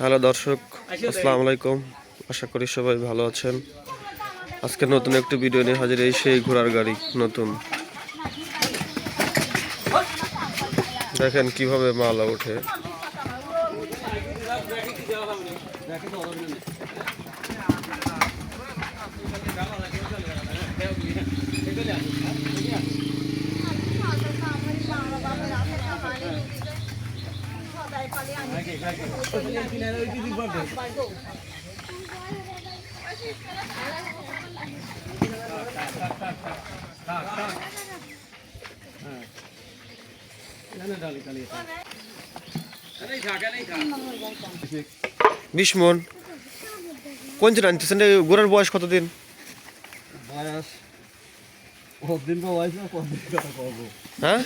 Hello দর্শক, আসসালামু আলাইকুম। আশা করি সবাই ভালো আছেন। আজকে নতুন একটি ভিডিও নিয়ে হাজির এই সেই ঘোড়ার গাড়ি, নতুন। দেখেন কীভাবে মালা ওঠে। বিশ মন কোন জন আনতেছেন এই ঘোড়ার বয়স কতদিন? বয়স? কতদিন বয়স না কতদিন কথা কবো? হ্যাঁ?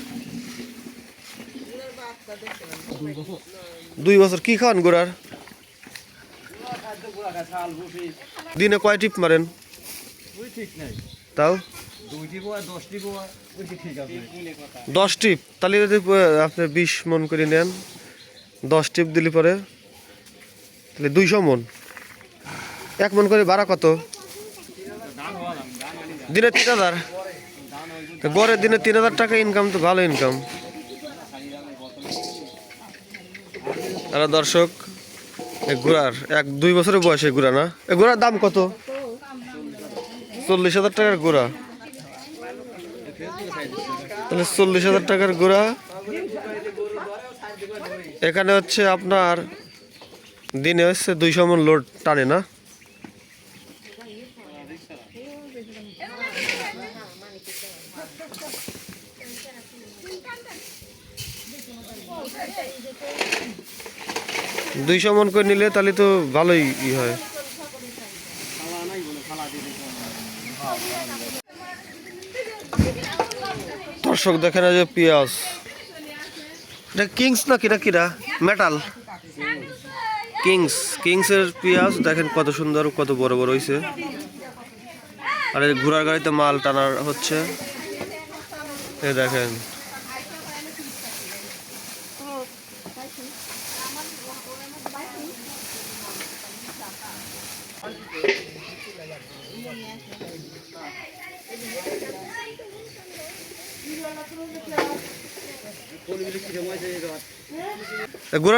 দুই বছর কি খান বসি দিনে কয় টিপ মারেন? তাও? দশ টিপ। তাহলে যদি আপনি বিশ মন করে নেন, দশ টিপ দিলে পরে তাহলে দুইশো মন। এক মন করে ভাড়া কত? দিনে তিন হাজার। গড়ে দিনে তিন হাজার টাকা ইনকাম তো ভালো ইনকাম আর দর্শক ঘোড়ার এক দুই বছরের বয়সে ঘোড়া না? ঘোড়ার দাম কত? চল্লিশ হাজার টাকার ঘোড়া তাহলে চল্লিশ হাজার টাকার ঘোড়া এখানে হচ্ছে আপনার, দিনে হচ্ছে দুইশো মন লোড টানে না? দুইশো মন করে নিলে তাহলে তো ভালোই ই হয়। দর্শক দেখেন এই যে পেঁয়াজ। এটা কিংস না কিরা কিরা? মেটাল। কিংস, কিংসের পেঁয়াজ, দেখেন কত সুন্দর, কত বড় বড় হয়েছে আর এই ঘোড়ার গাড়িতে মাল টানার হচ্ছে। এই দেখেন।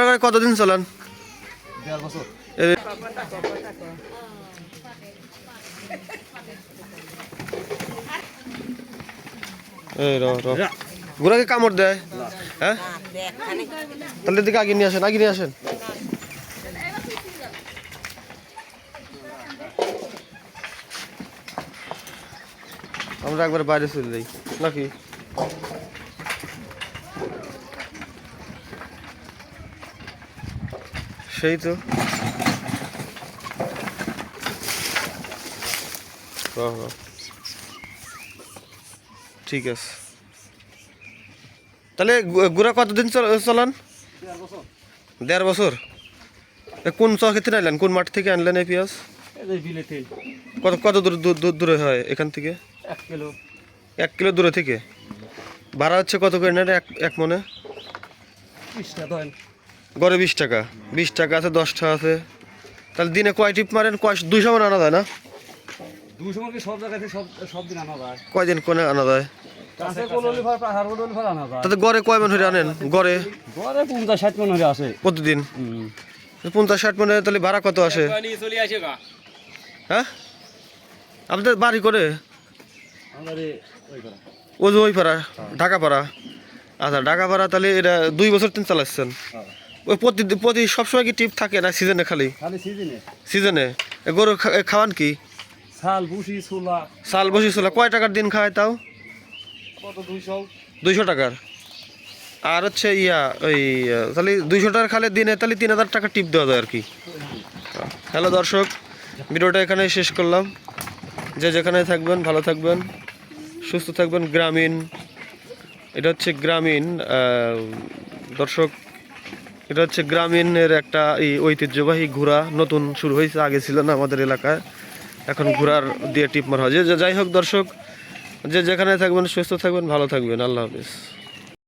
গাড়ি কতদিন চালান? দেড় বছর। এই এই র র। ঘোড়াকে কামড় দেয়? হ্যাঁ? তাহলে দিকে আগে নিয়ে আসেন আগে নিয়ে আসেন। আমরা একবার বাইরে চলে যাই, নাকি? সেই তো। ঠিক আছে। তাহলে গুড়া কতদিন চল- চলান? দেড় বছর। কোন চকেতে আনলেন কোন মাঠ থেকে আনলেন এই পেঁয়াজ? কত কত দূর দূর- হয় এখান থেকে? এক কিলো। এক কিলো দূরে থেকে? ভাড়া হচ্ছে কত করে নেন এক এক মনে? গড়ে বিশ টাকা। বিশ টাকা আছে দশটা আছে। তাহলে দিনে কয় টিপ মারেন? কয় দুইশো মনে আনা যায় না? দুশো মনে সব জায়গাতে সব সব দিন আনা যায়। কয়দিন কোনে আনা যায়? তাতে গড়ে কয় মন হয়ে আনেন? গড়ে? ঘরে পঞ্চাশ ষাট মন হলে আসে প্রতিদিন পঞ্চাশ ষাট মনে তাহলে ভাড়া কত আসে? হ্যাঁ? আপনাদের বাড়ি করে? ও যে ওই পাড়া ঢাকা পাড়া। আচ্ছা ঢাকা পাড়া তাহলে এটা দুই বছর তিন চালাচ্ছেন ওই প্রতি প্রতি সবসময় কি টিপ থাকে না সিজনে খালি? খালি সিজনে। সিজনে? গরু খাওয়ান কি? শাল বুসি ছোলা। সাল বসেছিল কয় টাকার দিন খায় তাও? কত, দুইশো? দুইশো টাকার। আর হচ্ছে ইয়া, ওই, তাহলে দুইশো টাকার খালে দিনে, তাহলে তিন হাজার টাকা টিপ দেওয়া যায় আর কি। হ্যালো দর্শক, ভিডিওটা এখানে শেষ করলাম। যে যেখানে থাকবেন, ভালো থাকবেন, সুস্থ থাকবেন, গ্রামীণ। এটা হচ্ছে গ্রামীণ দর্শক, এটা হচ্ছে গ্রামীণের একটা এই ঐতিহ্যবাহী ঘোড়া। নতুন শুরু হয়েছে, আগে ছিল না আমাদের এলাকায়। এখন ঘোড়ার দিয়ে টিপ মারা হয়। যে- যাই হোক দর্শক যে যেখানে থাকবেন সুস্থ থাকবেন ভালো থাকবেন। আল্লাহ হাফিজ।